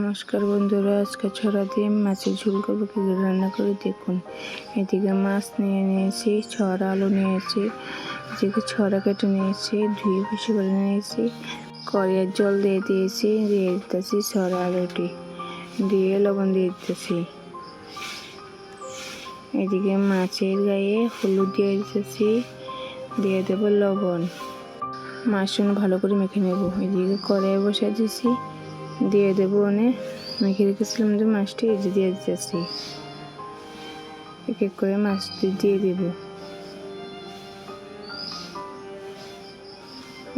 নমস্কার বন্ধুরা, আজকে ছড়া দিয়ে মাছের ঝোল করব কী রান্না করে দেখুন। এদিকে মাছ নিয়ে নিয়েছি, ছড়া আলু নিয়েছি, এদিকে ছড়া কেটে নিয়েছি, ধুয়ে বেশি করে নিয়েছি কড়িয়ার জল দিয়ে দিয়েছি, দিয়ে দিতেছি ছড়া আলুটি, দিয়ে লবণ দিয়ে দিতেছি। এদিকে মাছের গায়ে হলুদ দিয়ে দিতেছি, দিয়ে দেবো লবণ। মাছটা ভালো করে মেখে নেব। এদিকে কড়াই বসে দিয়েছি দিয়ে দেবো অনেক মেখে রেখেছিলাম যে মাছটি, এই যে দিয়ে দিতেছি। এক এক করে মাছটি দিয়ে দেবো।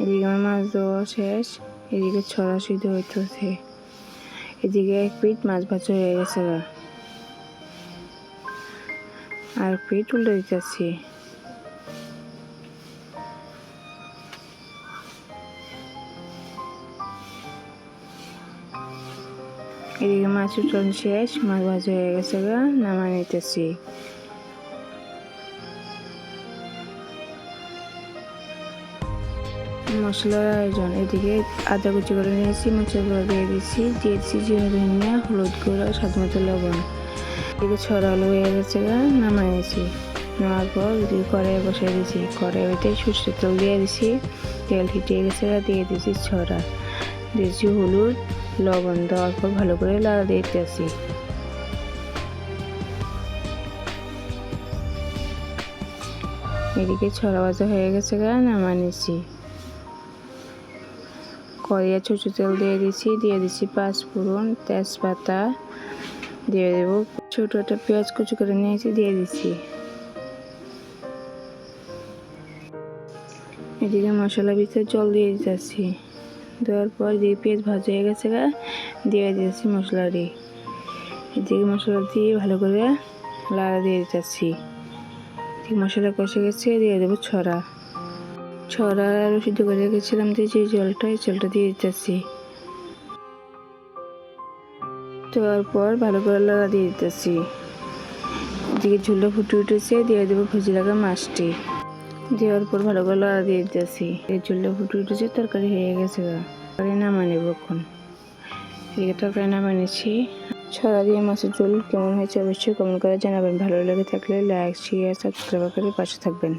এদিকে আমার মাছ দেওয়া শেষ, এদিকে ছড়া সিদ্ধ হইতেছে। এদিকে এক পিঠ মাছ ভাজা হয়ে গেছে আর পিঠ উল্টে দিতেছি। এদিকে মাছ উঠন শেষ, মাছ ভাজা হয়ে গেছে গা নামা নিতেছি। মশলার আয়োজন, এদিকে আদা কুচি করে নিয়েছি মশলা গুঁড়ো দিয়ে দিয়েছি দিচ্ছি জিরা, ধনিয়া, হলুদ গুঁড়ো, স্বাদ মতো লবণ। এদিকে ছড়ালো হয়ে গেছে গা নামাইছি নেওয়ার পর এদিকে কড়াই বসাই দিয়েছি। কড়াইতে সরষের তেল দিয়ে দিছি তেল হিটে গেছে দিয়ে দিয়েছি ছড়া। দিয়েছি হলুদ লবণ দেওয়ার পর ভালো করে লাড়া দিতেছি এদিকে ছড়া ভাজা হয়ে গেছে গা নামা নিছি কড়িয়া ছোটো তেল দিয়ে দিছি দিয়ে দিছি পাঁচ ফোড়ন, তেজপাতা, দিয়ে দেবো ছোটো একটা পেঁয়াজ কুচু করে নিয়েছি, দিয়ে দিছি এদিকে মশলা ভিতরে জল দিয়ে দিতেছি দেওয়ার পর দিয়ে পেঁয়াজ ভাজা হয়ে গেছে দিয়ে দিয়েছি মশলাটি এদিকে মশলা দিয়ে ভালো করে লাড়া দিয়ে দিতেছি। মশলা কষে গেছে, দিয়ে দেবো ছড়া। ছড়া আলু সিদ্ধ করে রেখেছিলাম দিয়ে যে জলটা, এই জলটা দিয়ে দিতেছি। দেওয়ার পর ভালো করে লাড়া দিয়ে দিতেছি। এদিকে ঝুলটা ফুটে উঠেছে, দিয়ে দেবো ভেজে লাগা মাছটি। দেওয়ার পর ভালো করে দিয়ে দিতেছি। এই ঝুলটা ফুটে উঠেছে, তরকারি হয়ে গেছে তরকারি নামা নেব এখন। এদিকে তরকারি নামা নিচ্ছি। ছড়া দিয়ে মাছের চুল কেমন হয়েছে অবশ্যই কমেন্ট করে জানাবেন। ভালো লেগে থাকলে লাইক শেয়ার সাবস্ক্রাইব করে পাশে থাকবেন।